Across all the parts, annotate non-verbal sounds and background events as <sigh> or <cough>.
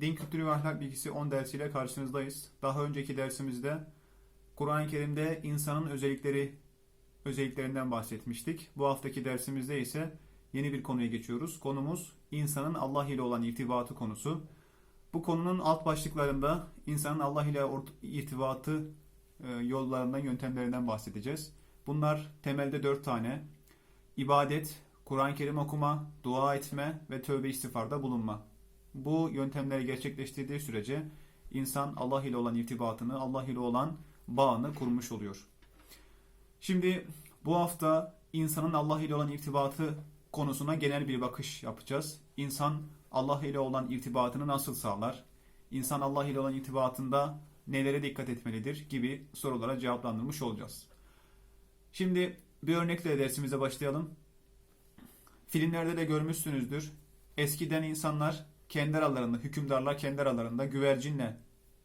Din Kültürü ve Ahlak Bilgisi 10 dersiyle karşınızdayız. Daha önceki dersimizde Kur'an-ı Kerim'de insanın özellikleri özelliklerinden bahsetmiştik. Bu haftaki dersimizde ise yeni bir konuya geçiyoruz. Konumuz insanın Allah ile olan irtibatı konusu. Bu konunun alt başlıklarında insanın Allah ile irtibatı e, yollarından, yöntemlerinden bahsedeceğiz. Bunlar temelde dört tane. İbadet, Kur'an-ı Kerim okuma, dua etme ve tövbe istiğfarda bulunma. Bu yöntemleri gerçekleştirdiği sürece insan Allah ile olan irtibatını, Allah ile olan bağını kurmuş oluyor. Şimdi bu hafta insanın Allah ile olan irtibatı konusuna genel bir bakış yapacağız. İnsan Allah ile olan irtibatını nasıl sağlar? İnsan Allah ile olan irtibatında nelere dikkat etmelidir gibi sorulara cevaplandırmış olacağız. Şimdi bir örnekle dersimize başlayalım. Filmlerde de görmüşsünüzdür. Eskiden insanlar kendi aralarında, hükümdarlar kendi aralarında güvercinle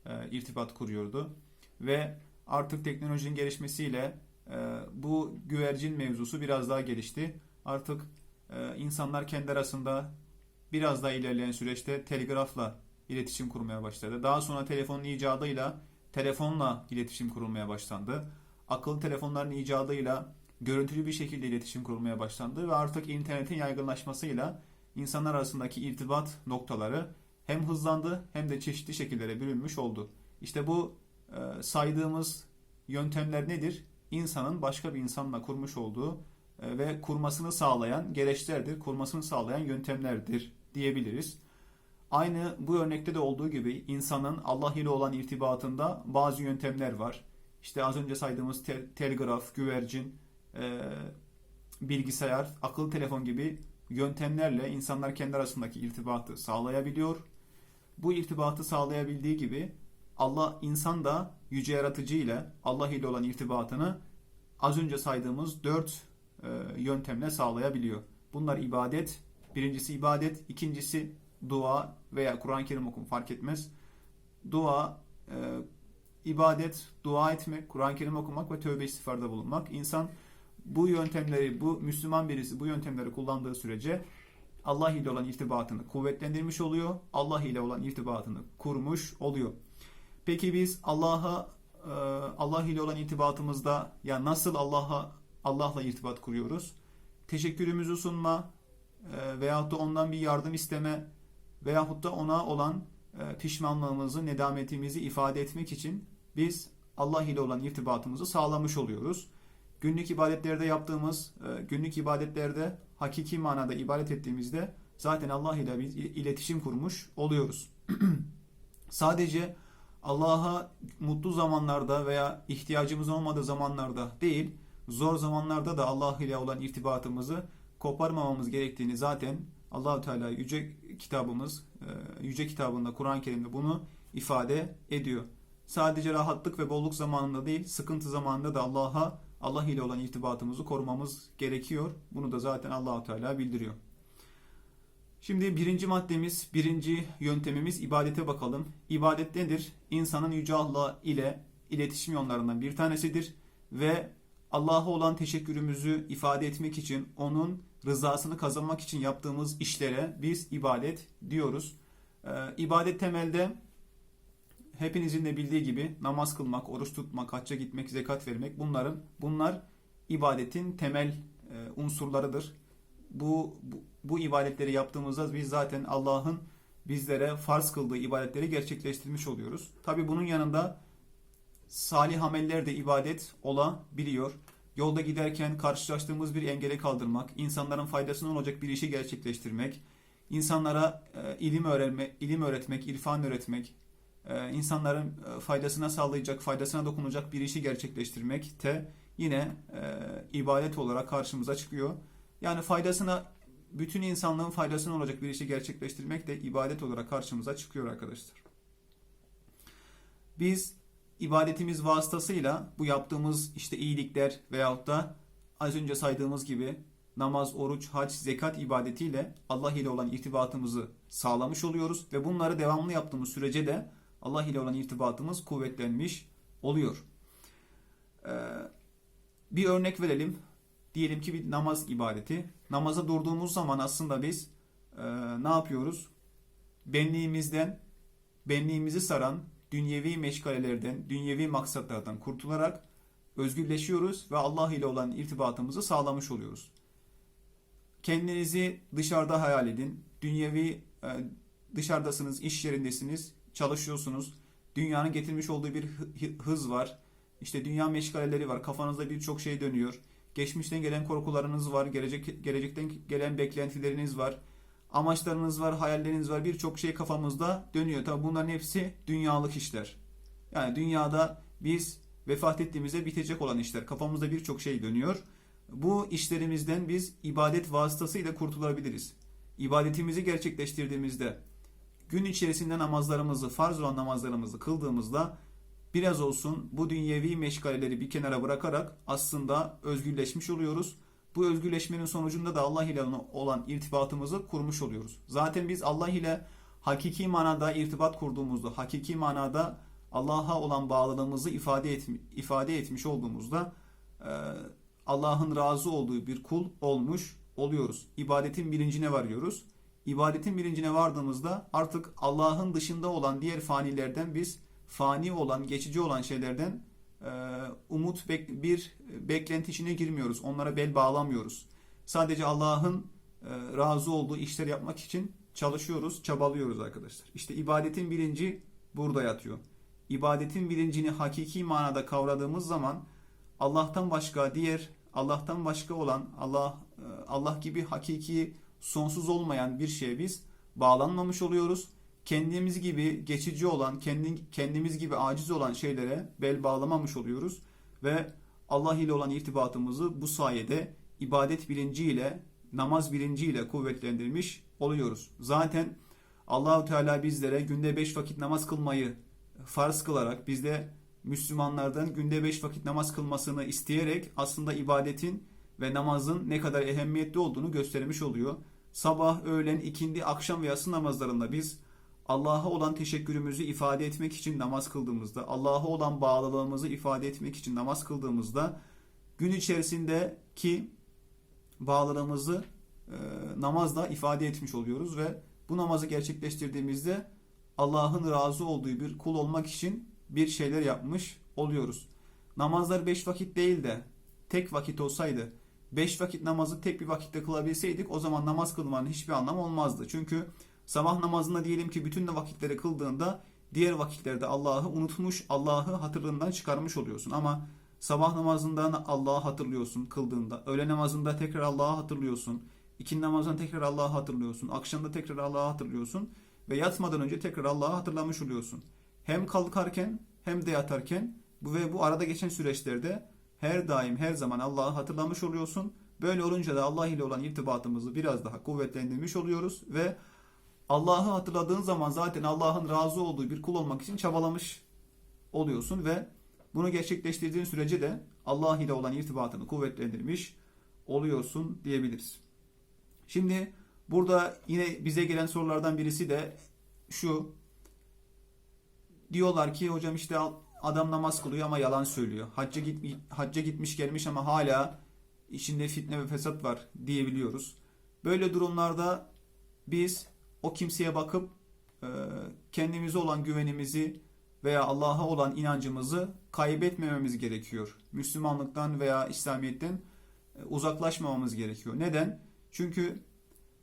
e, irtibat kuruyordu. Ve artık teknolojinin gelişmesiyle e, bu güvercin mevzusu biraz daha gelişti. Artık e, insanlar kendi arasında biraz daha ilerleyen süreçte telgrafla iletişim kurmaya başladı. Daha sonra telefonun icadıyla telefonla iletişim kurulmaya başlandı. Akıllı telefonların icadıyla görüntülü bir şekilde iletişim kurulmaya başlandı ve artık internetin yaygınlaşmasıyla insanlar arasındaki irtibat noktaları hem hızlandı hem de çeşitli şekillere bölünmüş oldu. İşte bu e, saydığımız yöntemler nedir? İnsanın başka bir insanla kurmuş olduğu e, ve kurmasını sağlayan gereçlerdir, kurmasını sağlayan yöntemlerdir diyebiliriz. Aynı bu örnekte de olduğu gibi insanın Allah ile olan irtibatında bazı yöntemler var. İşte az önce saydığımız te- telgraf, güvercin, e, bilgisayar, akıllı telefon gibi yöntemlerle insanlar kendi arasındaki irtibatı sağlayabiliyor. Bu irtibatı sağlayabildiği gibi Allah insan da yüce yaratıcı ile Allah ile olan irtibatını az önce saydığımız dört e, yöntemle sağlayabiliyor. Bunlar ibadet, birincisi ibadet, ikincisi dua veya Kur'an-ı Kerim okum fark etmez. Dua, e, ibadet, dua etmek, Kur'an-ı Kerim okumak ve tövbe istiğfarda bulunmak. İnsan bu yöntemleri, bu Müslüman birisi bu yöntemleri kullandığı sürece Allah ile olan irtibatını kuvvetlendirmiş oluyor. Allah ile olan irtibatını kurmuş oluyor. Peki biz Allah'a e, Allah ile olan irtibatımızda ya nasıl Allah'a Allah'la irtibat kuruyoruz? Teşekkürümüzü sunma e, veyahut da ondan bir yardım isteme veyahut da ona olan e, pişmanlığımızı, nedametimizi ifade etmek için biz Allah ile olan irtibatımızı sağlamış oluyoruz. Günlük ibadetlerde yaptığımız, e, günlük ibadetlerde hakiki manada ibadet ettiğimizde zaten Allah ile biz iletişim kurmuş oluyoruz. <clears throat> Sadece Allah'a mutlu zamanlarda veya ihtiyacımız olmadığı zamanlarda değil, zor zamanlarda da Allah ile olan irtibatımızı koparmamamız gerektiğini zaten Allahu Teala yüce kitabımız, e, yüce kitabında Kur'an-ı Kerim'de bunu ifade ediyor. Sadece rahatlık ve bolluk zamanında değil, sıkıntı zamanında da Allah'a Allah ile olan irtibatımızı korumamız gerekiyor. Bunu da zaten Allahu Teala bildiriyor. Şimdi birinci maddemiz, birinci yöntemimiz ibadete bakalım. İbadet nedir? İnsanın Yüce Allah ile iletişim yollarından bir tanesidir ve Allah'a olan teşekkürümüzü ifade etmek için, onun rızasını kazanmak için yaptığımız işlere biz ibadet diyoruz. Ee, ibadet temelde hepinizin de bildiği gibi namaz kılmak, oruç tutmak, hacca gitmek, zekat vermek bunların bunlar ibadetin temel e, unsurlarıdır. Bu, bu bu ibadetleri yaptığımızda biz zaten Allah'ın bizlere farz kıldığı ibadetleri gerçekleştirmiş oluyoruz. Tabi bunun yanında salih ameller de ibadet olabiliyor. Yolda giderken karşılaştığımız bir engeli kaldırmak, insanların faydasına olacak bir işi gerçekleştirmek, insanlara e, ilim öğrenme, ilim öğretmek, irfan öğretmek, insanların e, faydasına sağlayacak, faydasına dokunacak bir işi gerçekleştirmek de yine e, ibadet olarak karşımıza çıkıyor. Yani faydasına bütün insanlığın faydasına olacak bir işi gerçekleştirmek de ibadet olarak karşımıza çıkıyor arkadaşlar. Biz ibadetimiz vasıtasıyla bu yaptığımız işte iyilikler veyahut da az önce saydığımız gibi namaz, oruç, hac, zekat ibadetiyle Allah ile olan irtibatımızı sağlamış oluyoruz ve bunları devamlı yaptığımız sürece de Allah ile olan irtibatımız kuvvetlenmiş oluyor. Ee, bir örnek verelim. Diyelim ki bir namaz ibadeti. Namaza durduğumuz zaman aslında biz e, ne yapıyoruz? Benliğimizden benliğimizi saran dünyevi meşgalelerden, dünyevi maksatlardan kurtularak özgürleşiyoruz ve Allah ile olan irtibatımızı sağlamış oluyoruz. Kendinizi dışarıda hayal edin. Dünyevi e, dışarıdasınız, iş yerindesiniz, çalışıyorsunuz. Dünyanın getirmiş olduğu bir hı- hız var. İşte dünya meşgaleleri var. Kafanızda birçok şey dönüyor. Geçmişten gelen korkularınız var. Gelecek, gelecekten gelen beklentileriniz var. Amaçlarınız var, hayalleriniz var. Birçok şey kafamızda dönüyor. Tabi bunların hepsi dünyalık işler. Yani dünyada biz vefat ettiğimizde bitecek olan işler. Kafamızda birçok şey dönüyor. Bu işlerimizden biz ibadet vasıtasıyla kurtulabiliriz. İbadetimizi gerçekleştirdiğimizde gün içerisinde namazlarımızı, farz olan namazlarımızı kıldığımızda biraz olsun bu dünyevi meşgaleleri bir kenara bırakarak aslında özgürleşmiş oluyoruz. Bu özgürleşmenin sonucunda da Allah ile olan irtibatımızı kurmuş oluyoruz. Zaten biz Allah ile hakiki manada irtibat kurduğumuzda, hakiki manada Allah'a olan bağlılığımızı ifade, etmi, ifade etmiş olduğumuzda e, Allah'ın razı olduğu bir kul olmuş oluyoruz. İbadetin bilincine varıyoruz. İbadetin bilincine vardığımızda artık Allah'ın dışında olan diğer fanilerden biz fani olan, geçici olan şeylerden e, umut bek- bir beklenti içine girmiyoruz. Onlara bel bağlamıyoruz. Sadece Allah'ın e, razı olduğu işler yapmak için çalışıyoruz, çabalıyoruz arkadaşlar. İşte ibadetin bilinci burada yatıyor. İbadetin bilincini hakiki manada kavradığımız zaman Allah'tan başka diğer Allah'tan başka olan Allah e, Allah gibi hakiki sonsuz olmayan bir şeye biz bağlanmamış oluyoruz. Kendimiz gibi geçici olan, kendi, kendimiz gibi aciz olan şeylere bel bağlamamış oluyoruz ve Allah ile olan irtibatımızı bu sayede ibadet bilinciyle, namaz bilinciyle kuvvetlendirmiş oluyoruz. Zaten Allahu Teala bizlere günde beş vakit namaz kılmayı farz kılarak bizde Müslümanlardan günde beş vakit namaz kılmasını isteyerek aslında ibadetin ve namazın ne kadar ehemmiyetli olduğunu göstermiş oluyor. Sabah, öğlen, ikindi, akşam ve yatsı namazlarında biz Allah'a olan teşekkürümüzü ifade etmek için namaz kıldığımızda, Allah'a olan bağlılığımızı ifade etmek için namaz kıldığımızda gün içerisindeki bağlılığımızı e, namazla ifade etmiş oluyoruz ve bu namazı gerçekleştirdiğimizde Allah'ın razı olduğu bir kul olmak için bir şeyler yapmış oluyoruz. Namazlar beş vakit değil de tek vakit olsaydı, beş vakit namazı tek bir vakitte kılabilseydik o zaman namaz kılmanın hiçbir anlamı olmazdı. Çünkü sabah namazında diyelim ki bütün de vakitleri kıldığında diğer vakitlerde Allah'ı unutmuş, Allah'ı hatırlığından çıkarmış oluyorsun. Ama sabah namazından Allah'ı hatırlıyorsun kıldığında, öğle namazında tekrar Allah'ı hatırlıyorsun, ikindi namazında tekrar Allah'ı hatırlıyorsun, akşamda tekrar Allah'ı hatırlıyorsun ve yatmadan önce tekrar Allah'ı hatırlamış oluyorsun. Hem kalkarken hem de yatarken bu ve bu arada geçen süreçlerde her daim her zaman Allah'ı hatırlamış oluyorsun. Böyle olunca da Allah ile olan irtibatımızı biraz daha kuvvetlendirmiş oluyoruz ve Allah'ı hatırladığın zaman zaten Allah'ın razı olduğu bir kul olmak için çabalamış oluyorsun ve bunu gerçekleştirdiğin sürece de Allah ile olan irtibatını kuvvetlendirmiş oluyorsun diyebiliriz. Şimdi burada yine bize gelen sorulardan birisi de şu. Diyorlar ki hocam işte adam namaz kılıyor ama yalan söylüyor. Hacca, git, hacca gitmiş gelmiş ama hala içinde fitne ve fesat var diyebiliyoruz. Böyle durumlarda biz o kimseye bakıp e, kendimize olan güvenimizi veya Allah'a olan inancımızı kaybetmememiz gerekiyor. Müslümanlıktan veya İslamiyet'ten e, uzaklaşmamamız gerekiyor. Neden? Çünkü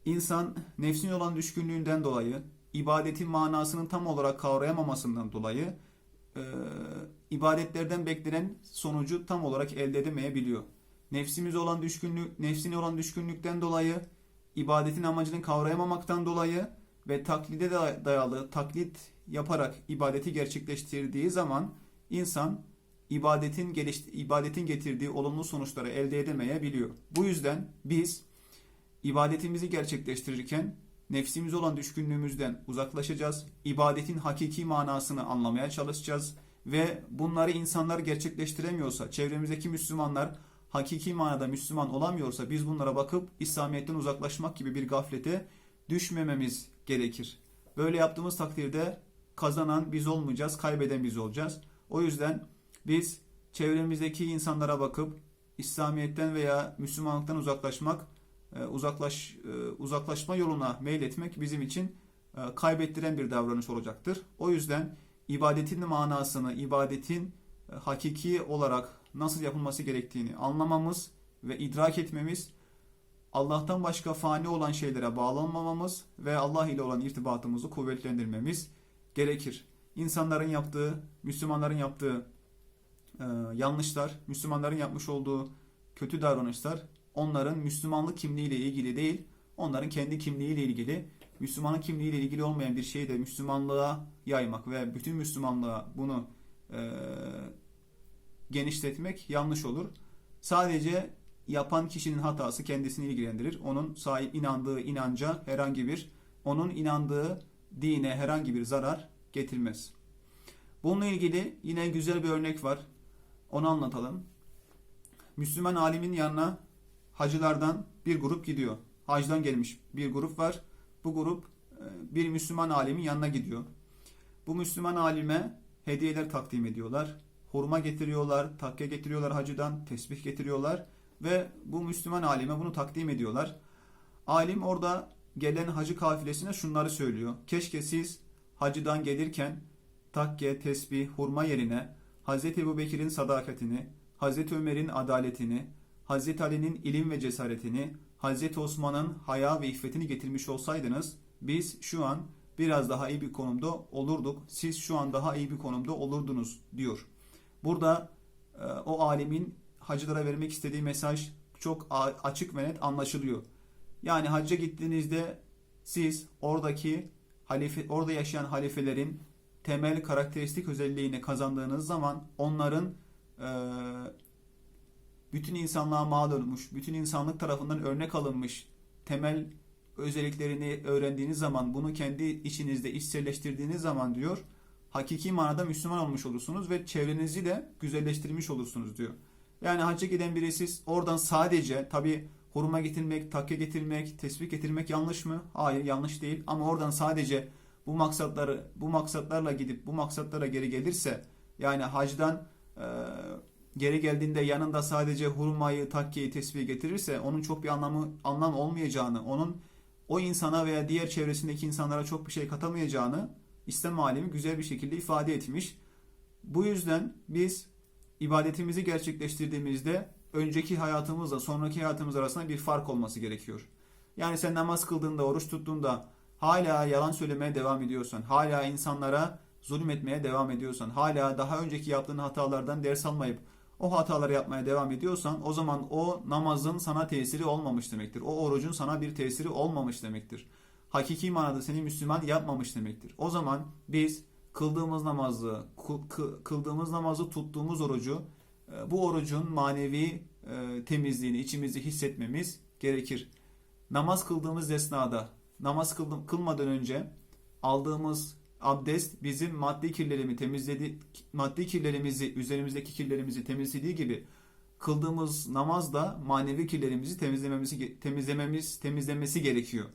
insan nefsine olan düşkünlüğünden dolayı, ibadetin manasının tam olarak kavrayamamasından dolayı e, ibadetlerden beklenen sonucu tam olarak elde edemeyebiliyor. Nefsimiz olan düşkünlük, nefsine olan düşkünlükten dolayı, ibadetin amacını kavrayamamaktan dolayı ve taklide dayalı taklit yaparak ibadeti gerçekleştirdiği zaman insan ibadetin geliş, ibadetin getirdiği olumlu sonuçları elde edemeyebiliyor. Bu yüzden biz ibadetimizi gerçekleştirirken nefsimiz olan düşkünlüğümüzden uzaklaşacağız. İbadetin hakiki manasını anlamaya çalışacağız ve bunları insanlar gerçekleştiremiyorsa, çevremizdeki Müslümanlar hakiki manada Müslüman olamıyorsa biz bunlara bakıp İslamiyet'ten uzaklaşmak gibi bir gaflete düşmememiz gerekir. Böyle yaptığımız takdirde kazanan biz olmayacağız, kaybeden biz olacağız. O yüzden biz çevremizdeki insanlara bakıp İslamiyet'ten veya Müslümanlıktan uzaklaşmak, uzaklaş uzaklaşma yoluna meyletmek bizim için e, kaybettiren bir davranış olacaktır. O yüzden ibadetin manasını, ibadetin e, hakiki olarak nasıl yapılması gerektiğini anlamamız ve idrak etmemiz, Allah'tan başka fani olan şeylere bağlanmamamız ve Allah ile olan irtibatımızı kuvvetlendirmemiz gerekir. İnsanların yaptığı, Müslümanların yaptığı e, yanlışlar, Müslümanların yapmış olduğu kötü davranışlar onların Müslümanlık kimliğiyle ilgili değil, onların kendi kimliğiyle ilgili, Müslümanın kimliğiyle ilgili olmayan bir şeyi de Müslümanlığa yaymak ve bütün Müslümanlığa bunu e, genişletmek yanlış olur. Sadece yapan kişinin hatası kendisini ilgilendirir. Onun sahip inandığı inanca herhangi bir, onun inandığı dine herhangi bir zarar getirmez. Bununla ilgili yine güzel bir örnek var. Onu anlatalım. Müslüman alimin yanına hacılardan bir grup gidiyor. Hacdan gelmiş bir grup var. Bu grup e, bir Müslüman alimin yanına gidiyor. Bu Müslüman alime hediyeler takdim ediyorlar. Hurma getiriyorlar, takke getiriyorlar hacıdan, tesbih getiriyorlar ve bu Müslüman alime bunu takdim ediyorlar. Alim orada gelen hacı kafilesine şunları söylüyor. Keşke siz hacıdan gelirken takke, tesbih, hurma yerine Hz. Ebu Bekir'in sadakatini, Hz. Ömer'in adaletini, Hz. Ali'nin ilim ve cesaretini, Hz. Osman'ın haya ve iffetini getirmiş olsaydınız biz şu an biraz daha iyi bir konumda olurduk. Siz şu an daha iyi bir konumda olurdunuz diyor. Burada e, o alimin hacılara vermek istediği mesaj çok açık ve net anlaşılıyor. Yani hacca gittiğinizde siz oradaki halife, orada yaşayan halifelerin temel karakteristik özelliğini kazandığınız zaman onların e, bütün insanlığa mal olmuş, bütün insanlık tarafından örnek alınmış temel özelliklerini öğrendiğiniz zaman, bunu kendi içinizde içselleştirdiğiniz zaman diyor, hakiki manada Müslüman olmuş olursunuz ve çevrenizi de güzelleştirmiş olursunuz diyor. Yani hacca giden biri siz oradan sadece tabi hurma getirmek, takke getirmek, tesbih getirmek yanlış mı? Hayır yanlış değil ama oradan sadece bu maksatları bu maksatlarla gidip bu maksatlara geri gelirse yani hacdan geri geldiğinde yanında sadece hurmayı, takkeyi, tesbih getirirse onun çok bir anlamı anlam olmayacağını, onun o insana veya diğer çevresindeki insanlara çok bir şey katamayacağını İslam alemi güzel bir şekilde ifade etmiş. Bu yüzden biz ibadetimizi gerçekleştirdiğimizde önceki hayatımızla sonraki hayatımız arasında bir fark olması gerekiyor. Yani sen namaz kıldığında, oruç tuttuğunda hala yalan söylemeye devam ediyorsan, hala insanlara zulmetmeye devam ediyorsan, hala daha önceki yaptığın hatalardan ders almayıp o hataları yapmaya devam ediyorsan o zaman o namazın sana tesiri olmamış demektir. O orucun sana bir tesiri olmamış demektir. Hakiki manada seni Müslüman yapmamış demektir. O zaman biz kıldığımız namazı, kıldığımız namazı tuttuğumuz orucu, e, bu orucun manevi e, temizliğini içimizde hissetmemiz gerekir. Namaz kıldığımız esnada, namaz kılmadan önce aldığımız abdest bizim maddi kirlerimi temizledi, maddi kirlerimizi, üzerimizdeki kirlerimizi temizlediği gibi kıldığımız namaz da manevi kirlerimizi temizlememizi temizlememiz temizlemesi gerekiyor.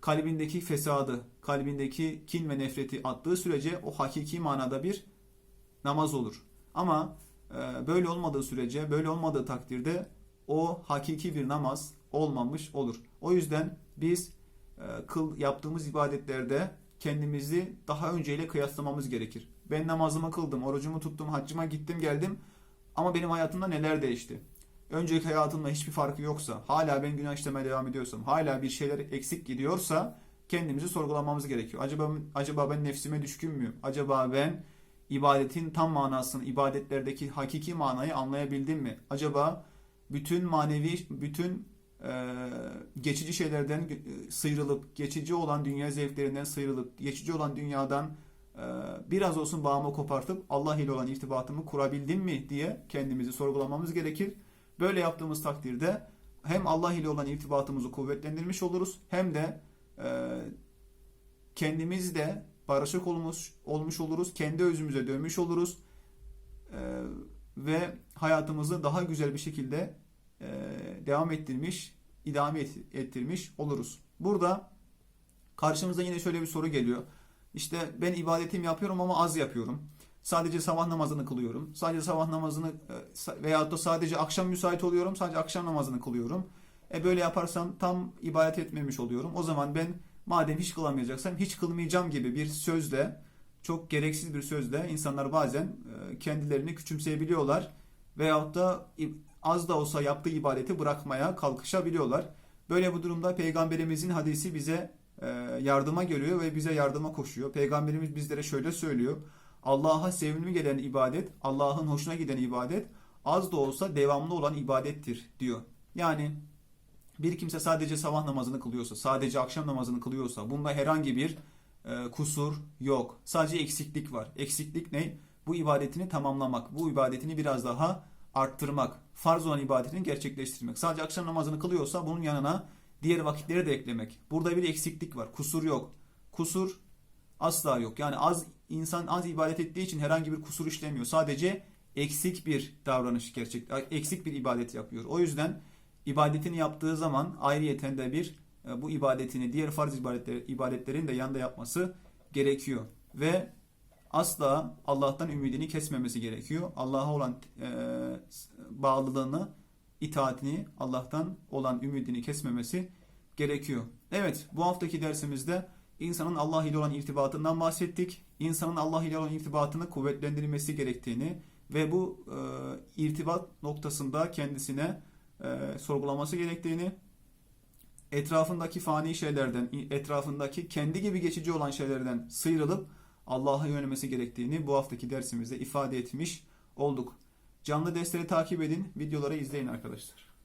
Kalbindeki fesadı, kalbindeki kin ve nefreti attığı sürece o hakiki manada bir namaz olur. Ama e, böyle olmadığı sürece, böyle olmadığı takdirde o hakiki bir namaz olmamış olur. O yüzden biz e, kıl yaptığımız ibadetlerde kendimizi daha önceyle kıyaslamamız gerekir. Ben namazımı kıldım, orucumu tuttum, haccıma gittim geldim ama benim hayatımda neler değişti? Önceki hayatımda hiçbir farkı yoksa, hala ben günah işlemeye devam ediyorsam, hala bir şeyler eksik gidiyorsa kendimizi sorgulamamız gerekiyor. Acaba acaba ben nefsime düşkün müyüm? Acaba ben ibadetin tam manasını, ibadetlerdeki hakiki manayı anlayabildim mi? Acaba bütün manevi, bütün geçici şeylerden e, sıyrılıp, geçici olan dünya zevklerinden sıyrılıp, geçici olan dünyadan e, biraz olsun bağımı kopartıp Allah ile olan irtibatımı kurabildim mi diye kendimizi sorgulamamız gerekir. Böyle yaptığımız takdirde hem Allah ile olan irtibatımızı kuvvetlendirmiş oluruz hem de kendimiz de barışık olmuş, olmuş oluruz. Kendi özümüze dönmüş oluruz. ve hayatımızı daha güzel bir şekilde devam ettirmiş idame ettirmiş oluruz. Burada karşımıza yine şöyle bir soru geliyor. İşte ben ibadetimi yapıyorum ama az yapıyorum. Sadece sabah namazını kılıyorum. Sadece sabah namazını e, veyahut da sadece akşam müsait oluyorum. Sadece akşam namazını kılıyorum. E böyle yaparsam tam ibadet etmemiş oluyorum. O zaman ben Madem hiç kılamayacaksam hiç kılmayacağım gibi bir sözle, çok gereksiz bir sözle insanlar bazen e, kendilerini küçümseyebiliyorlar veyahut da az da olsa yaptığı ibadeti bırakmaya kalkışabiliyorlar. Böyle bu durumda Peygamberimizin hadisi bize e, yardıma geliyor ve bize yardıma koşuyor. Peygamberimiz bizlere şöyle söylüyor. Allah'a sevimli gelen ibadet, Allah'ın hoşuna giden ibadet az da olsa devamlı olan ibadettir diyor. Yani bir kimse sadece sabah namazını kılıyorsa, sadece akşam namazını kılıyorsa, bunda herhangi bir e, kusur yok. Sadece eksiklik var. Eksiklik ne? Bu ibadetini tamamlamak, bu ibadetini biraz daha arttırmak, farz olan ibadetini gerçekleştirmek. Sadece akşam namazını kılıyorsa bunun yanına diğer vakitleri de eklemek. Burada bir eksiklik var. Kusur yok. Kusur asla yok. Yani az insan az ibadet ettiği için herhangi bir kusur işlemiyor. Sadece eksik bir davranış gerçek, eksik bir ibadet yapıyor. O yüzden ibadetini yaptığı zaman ayrıyeten de bir e, bu ibadetini diğer farz ibadetler, ibadetlerin de yanında yapması gerekiyor. Ve asla Allah'tan ümidini kesmemesi gerekiyor. Allah'a olan e, bağlılığını, itaatini, Allah'tan olan ümidini kesmemesi gerekiyor. Evet, bu haftaki dersimizde insanın Allah ile olan irtibatından bahsettik. İnsanın Allah ile olan irtibatını kuvvetlendirmesi gerektiğini ve bu e, irtibat noktasında kendisine e, sorgulaması gerektiğini, etrafındaki fani şeylerden, etrafındaki kendi gibi geçici olan şeylerden sıyrılıp Allah'a yönelmesi gerektiğini bu haftaki dersimizde ifade etmiş olduk. Canlı dersleri takip edin, videoları izleyin arkadaşlar.